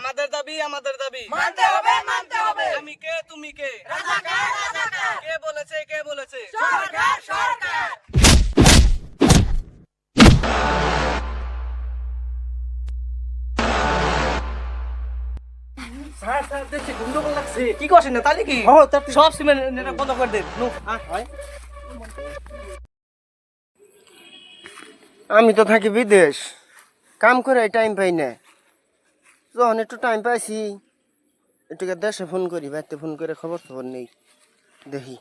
আমাদের দাবি আমাদের দাবি। মানতে হবে মানতে হবে। আমি কে তুমি কে? রাজাকার রাজাকার। কে বলেছে কে বলেছে? সরকার সরকার। স্যার স্যার দেখছি গন্ডগোল লাগছে। কি করছেন না তাহলে কি? ও, তার সব সিমেন্ট বন্ধ করে দেন। নু। আমি তো থাকি বিদেশ। কাম করে টাইম পাই না। যখন একটু টাইম পাইছি একটুকে দেশে ফোন করি, বাড়িতে ফোন করে খবর খবর নেই, দেখি।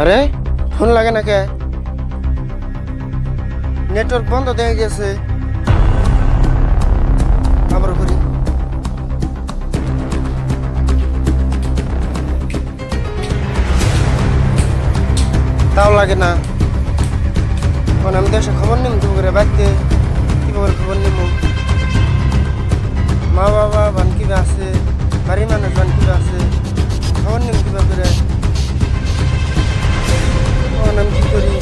আরে ফোন লাগে না কে নেটওয়ার্ক বন্ধ দেখা গেছে। আবার করি। তাও লাগে না। কারণ আমি দেশে খবর নিম তো করে বাড়িতে কীভাবে খবর নিম? মা বাবা বান কিবা আছে, বাড়ির মানুষ বান কিবা আছে, খবর নিম কিবা করে? তখন আমি কি করি?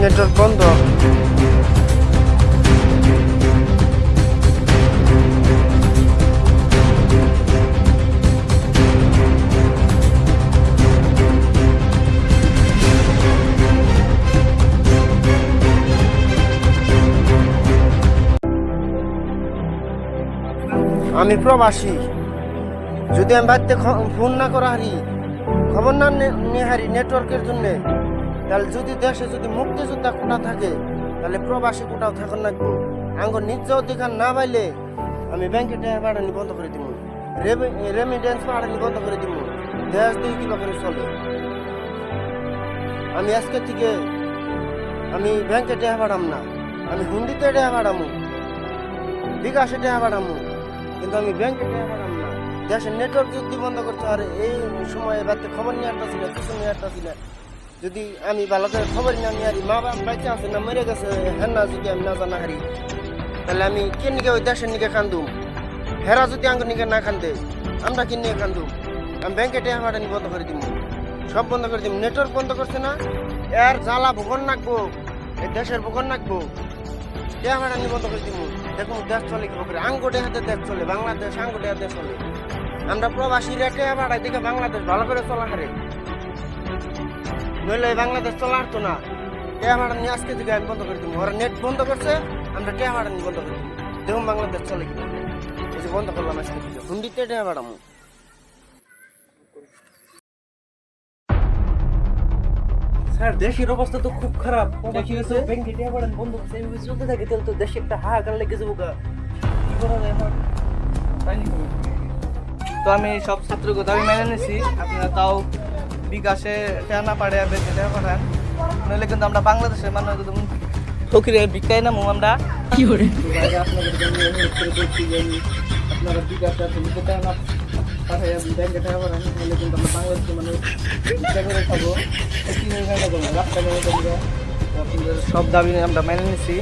নেটওয়ার্ক বন্ধ। আমি প্রবাসী। যদি আমি বাড়িতে ফোন না করা হারি, খবর না নে- নিয়ে হারি নেটওয়ার্কের জন্য, তাহলে যদি দেশে যদি মুক্তিযোদ্ধা কোটা থাকে, তাহলে প্রবাসী কোটাও থাকুন লাগবো আঙ্গ নিজ অধিকার না পাইলে আমি ব্যাংকে টাকা পাঠানি বন্ধ করে দিব রেমিডেন্স পাঠানি বন্ধ করে দিব দেশ দুই কিবা করে চলে? আমি আজকে থেকে আমি ব্যাংকে টাকা পাঠাম না। আমি হুন্ডিতে টাকা পাঠামু। বিকাশে টাকা পাঠামু। কিন্তু আমি ব্যাংকে না দেশের নেটওয়ার্ক যদি বন্ধ করতে পারে এই সময়ে বাড়তে খবর নিয়ে আসতেছি না কিছু নিয়ে আসতেছি না যদি আমি ভালো করে খবর না নিয়ে হারি মা বাবা বাচ্চা আছে না, মরে গেছে হ্যাঁ না যদি আমি না জানা হারি, তাহলে আমি কে নিকে ওই দেশের নিকে কান্দুম? হেরা যদি আঙ্গুর নিকে না খান্দে আমরা কি নিয়ে কান্দুম? আমি ব্যাংকে টাকা পাঠানি বন্ধ করে দিব সব বন্ধ করে দিব নেটওয়ার্ক বন্ধ করছে না, এর জ্বালা ভোগন নাকবো দেশের ভোগন নাকবো। টাকা পাঠানি বন্ধ করে দিব দেখুন, দেশ চলে কি আঙ্গুটে হাতে দেশ চলে, বাংলাদেশ আঙ্গুটে হাতে চলে। আমরা প্রবাসীরা টাকা পাঠাই দেখে বাংলাদেশ ভালো করে চলা হারে। নইলে বাংলাদেশ চলা হারতো না। টাকা পাঠানি আজকে থেকে আমি বন্ধ করে দিব ওরা নেট বন্ধ করছে, আমরা টাকা পাঠানি বন্ধ করে দিব দেখুন, বাংলাদেশ চলে কি বন্ধ করলাম আজকে হুন্ডিতে টাকা পাঠামো স্যার দেশের অবস্থা তো খুব খারাপ। প্রবাসী তো ব্যাংকে টাকা পাঠান বন্ধ করছে এইভাবে চলতে থাকে তাহলে তো দেশে একটা হাহাকার লেগে যাব গা। কি করা যায় এখন? তাই? তো আমি সব ছাত্রকে দাবি মেনে নিছি। আপনারা তাও বিকাশে টাকা না পারে বেঁচে টাকা পাঠান নইলে কিন্তু আমরা বাংলাদেশের মানুষ একদম ফকিরে ভিক্ষায় নামু আমরা। আপনাদের অনুরোধ করে বলছি আপনারা বিকাশটা মানে সব দাবি আমরা মেনে নিছি।